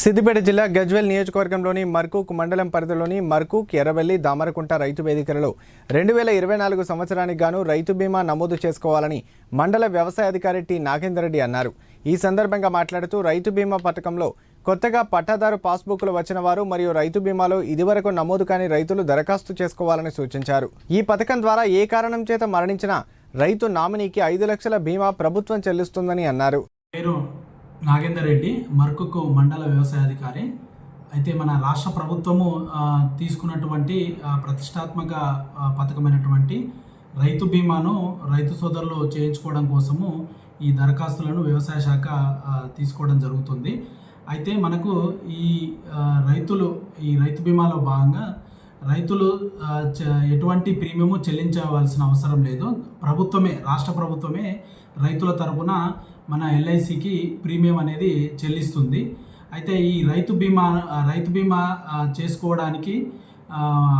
సిద్దిపేట జిల్లా గజ్వెల్ నియోజకవర్గంలోని మర్కూక్ మండలం పరిధిలోని మర్కూక్ ఎర్రవెల్లి దామరకుంట రైతు వేదికలలో రెండు వేల ఇరవై నాలుగు సంవత్సరానికి గాను రైతు బీమా నమోదు చేసుకోవాలని మండల వ్యవసాయ అధికారి టి. నాగేందర్ రెడ్డి అన్నారు. ఈ సందర్భంగా మాట్లాడుతూ రైతు బీమా పథకంలో కొత్తగా పట్టాదారు పాస్బుక్లు వచ్చిన వారు మరియు రైతు బీమాలో ఇదివరకు నమోదు కాని రైతులు దరఖాస్తు చేసుకోవాలని సూచించారు. ఈ పథకం ద్వారా ఏ కారణం చేత మరణించినా రైతు నామినీకి ఐదు లక్షల బీమా ప్రభుత్వం చెల్లిస్తుందని అన్నారు. నాగేందర్ రెడ్డి మర్కుకు మండల వ్యవసాయాధికారి. అయితే మన రాష్ట్ర ప్రభుత్వము తీసుకున్నటువంటి ప్రతిష్టాత్మక పథకమైనటువంటి రైతు బీమాను రైతు సోదరులు చేయించుకోవడం కోసము ఈ దరఖాస్తులను వ్యవసాయ శాఖ తీసుకోవడం జరుగుతుంది. అయితే మనకు ఈ రైతులు ఈ రైతు బీమాలో భాగంగా రైతులు చ- ఎటువంటి ప్రీమియము చెల్లించవలసిన అవసరం లేదు. ప్రభుత్వమే రాష్ట్ర ప్రభుత్వమే రైతుల తరపున మన ఎల్ఐసికి ప్రీమియం అనేది చెల్లిస్తుంది. అయితే ఈ రైతు బీమా రైతు బీమా చేసుకోవడానికి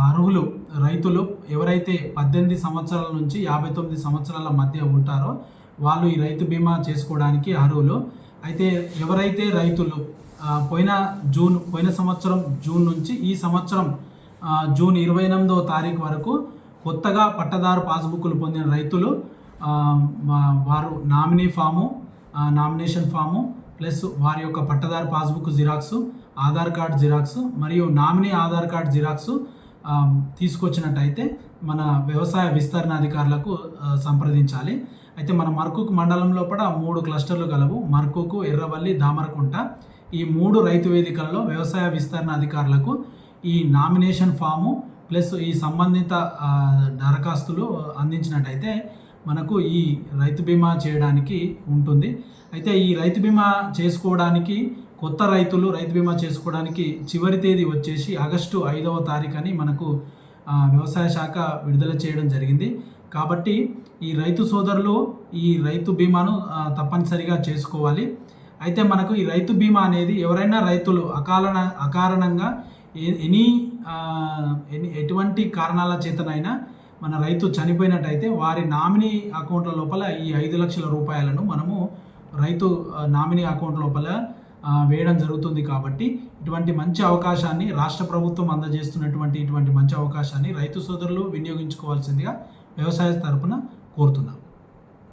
అర్హులు రైతులు ఎవరైతే పద్దెనిమిది సంవత్సరాల నుంచి యాభై తొమ్మిది సంవత్సరాల మధ్య ఉంటారో వాళ్ళు ఈ రైతు బీమా చేసుకోవడానికి అర్హులు. అయితే ఎవరైతే రైతులు పోయిన జూన్ పోయిన సంవత్సరం జూన్ నుంచి ఈ సంవత్సరం జూన్ ఇరవై ఎనిమిదో తారీఖు వరకు కొత్తగా పట్టదారు పాస్బుక్లు పొందిన రైతులు వారు nominee form nomination form plus వారి యొక్క pattadar passbook xerox Aadhaar card xerox మరియు నామినీ ఆధార్ కార్డ్ జిరాక్స్ తీసుకొచ్చినట్టయితే మన వ్యవసాయ విస్తరణ అధికారులకు సంప్రదించాలి. అయితే మన మర్కుక్ మండలం లోపల మూడు క్లస్టర్లు కలవు మర్కుకు ఎర్రవల్లి దామరకుంట ఈ మూడు రైతు వేదికలలో వ్యవసాయ విస్తరణ అధికారులకు ఈ నామినేషన్ ఫాము ప్లస్ ఈ సంబంధిత దరఖాస్తులు అందించినట్టయితే మనకు ఈ రైతు బీమా చేయడానికి ఉంటుంది. అయితే ఈ రైతు బీమా చేసుకోవడానికి కొత్త రైతులు రైతు బీమా చేసుకోవడానికి చివరి తేదీ వచ్చేసి ఆగస్టు ఐదవ తారీఖు అని మనకు వ్యవసాయ శాఖ విడుదల చేయడం జరిగింది. కాబట్టి ఈ రైతు సోదరులు ఈ రైతు బీమాను తప్పనిసరిగా చేసుకోవాలి. అయితే మనకు ఈ రైతు బీమా అనేది ఎవరైనా రైతులు అకారణ అకారణంగా ఎనీ ఎనీ ఎటువంటి కారణాల చేతనైనా మన రైతు చనిపోయినట్టయితే వారి నామినీ అకౌంట్ల లోపల ఈ ఐదు లక్షల రూపాయలను మనము రైతు నామినీ అకౌంట్ లోపల వేయడం జరుగుతుంది కాబట్టి ఇటువంటి మంచి అవకాశాన్ని రాష్ట్ర ప్రభుత్వం అందజేస్తున్నటువంటి ఇటువంటి మంచి అవకాశాన్ని రైతు సోదరులు వినియోగించుకోవాల్సిందిగా వ్యవసాయ తరపున కోరుతున్నాం.